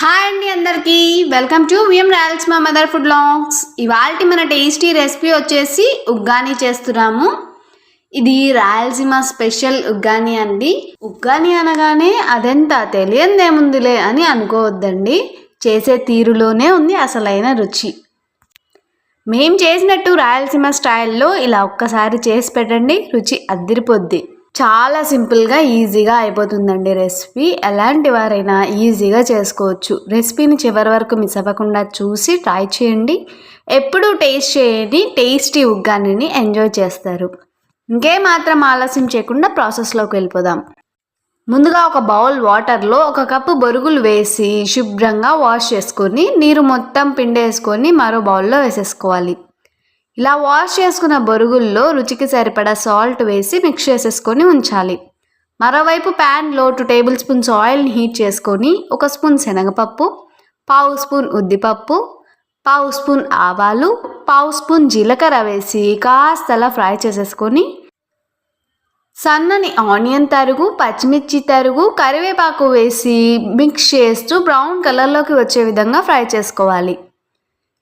Hi అండి అందరికీ. Welcome to VM Royals మా మదర్ ఫుడ్ లాంగ్స్. ఇవాళ మన టేస్టీ రెసిపీ వచ్చేసి ఉగ్గాని చేస్తున్నాము. ఇది రాయలసీమ స్పెషల్ ఉగ్గాని అండి. ఉగ్గాని అనగానే అదెంత తెలియందేముందిలే అని అనుకోవద్దండి. చేసే తీరులోనే ఉంది అసలైన రుచి. మేం చేసినట్టు రాయలసీమ స్టైల్లో ఇలా ఒక్కసారి చేసి పెట్టండి రుచి అద్దిరిపోద్ది. చాలా సింపుల్గా ఈజీగా అయిపోతుందండి రెసిపీ. ఎలాంటి వారైనా ఈజీగా చేసుకోవచ్చు. రెసిపీని చివరి వరకు మిస్ అవ్వకుండా చూసి ట్రై చేయండి. ఎప్పుడూ టేస్ట్ చేయని టేస్టీ ఉగ్గానిని ఎంజాయ్ చేస్తారు. ఇంకేమాత్రం ఆలస్యం చేయకుండా ప్రాసెస్లోకి వెళ్ళిపోదాం. ముందుగా ఒక బౌల్ వాటర్లో ఒక కప్పు బొరుగులు వేసి శుభ్రంగా వాష్ చేసుకొని నీరు మొత్తం పిండేసుకొని మరో బౌల్లో వేసేసుకోవాలి. ఇలా వాష్ చేసుకున్న బొరుగుల్లో రుచికి సరిపడా సాల్ట్ వేసి మిక్స్ చేసేసుకొని ఉంచాలి. మరోవైపు ప్యాన్లో టూ టేబుల్ స్పూన్స్ ఆయిల్ని హీట్ చేసుకొని ఒక స్పూన్ శనగపప్పు పావు స్పూన్ ఉద్దిపప్పు పావు స్పూన్ ఆవాలు పావు స్పూన్ జీలకర్ర వేసి కాస్తలా ఫ్రై చేసేసుకొని సన్నని ఆనియన్ తరుగు పచ్చిమిర్చి తరుగు కరివేపాకు వేసి మిక్స్ చేస్తూ బ్రౌన్ కలర్లోకి వచ్చే విధంగా ఫ్రై చేసుకోవాలి.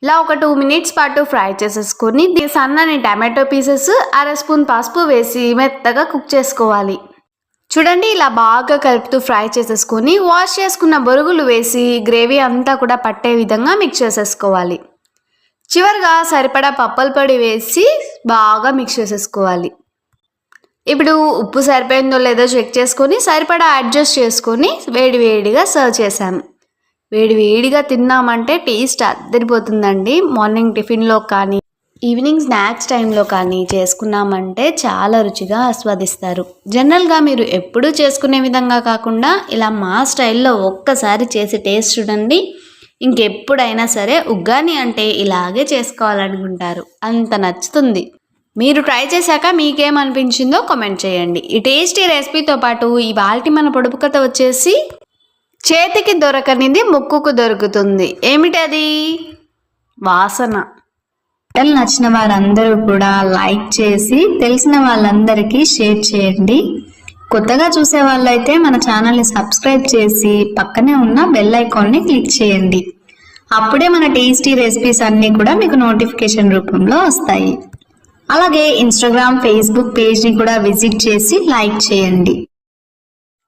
ఇలా ఒక టూ మినిట్స్ పాటు ఫ్రై చేసేసుకొని సన్నని టమాటో పీసెస్ అర స్పూన్ పసుపు వేసి మెత్తగా కుక్ చేసుకోవాలి. చూడండి ఇలా బాగా కలుపుతూ ఫ్రై చేసేసుకొని వాష్ చేసుకున్న బొరుగులు వేసి గ్రేవీ అంతా కూడా పట్టే విధంగా మిక్స్ చేసేసుకోవాలి. చివరిగా సరిపడా పప్పల పొడి వేసి బాగా మిక్స్ చేసేసుకోవాలి. ఇప్పుడు ఉప్పు సరిపోయిందో లేదో చెక్ చేసుకొని సరిపడా అడ్జస్ట్ చేసుకొని వేడి వేడిగా సర్వ్ చేశాను. వేడి వేడిగా తిన్నామంటే టేస్ట్ అద్దరిపోతుందండి. మార్నింగ్ టిఫిన్లో కానీ ఈవినింగ్ స్నాక్స్ టైంలో కానీ చేసుకున్నామంటే చాలా రుచిగా ఆస్వాదిస్తారు. జనరల్గా మీరు ఎప్పుడూ చేసుకునే విధంగా కాకుండా ఇలా మా స్టైల్లో ఒక్కసారి చేసి టేస్ట్ చూడండి. ఇంకెప్పుడైనా సరే ఉగ్గాని అంటే ఇలాగే చేసుకోవాలనుకుంటారు. అంత నచ్చుతుంది. మీరు ట్రై చేశాక మీకేమనిపించిందో కామెంట్ చేయండి. ఈ టేస్టీ రెసిపీతో పాటు ఇవాల్టి మన పొడుపు కథ వచ్చేసి చేతికి దొరకనిది ముక్కుకు దొరుకుతుంది. ఏమిటది వాసన. వంటలు నచ్చిన వారందరూ కూడా లైక్ చేసి తెలిసిన వాళ్ళందరికీ షేర్ చేయండి. కొత్తగా చూసే వాళ్ళైతే మన ఛానల్ని సబ్స్క్రైబ్ చేసి పక్కనే ఉన్న బెల్ ఐకాన్ని క్లిక్ చేయండి. అప్పుడే మన టేస్టీ రెసిపీస్ అన్నీ కూడా మీకు నోటిఫికేషన్ రూపంలో వస్తాయి. అలాగే ఇన్స్టాగ్రామ్ ఫేస్బుక్ పేజ్ని కూడా విజిట్ చేసి లైక్ చేయండి.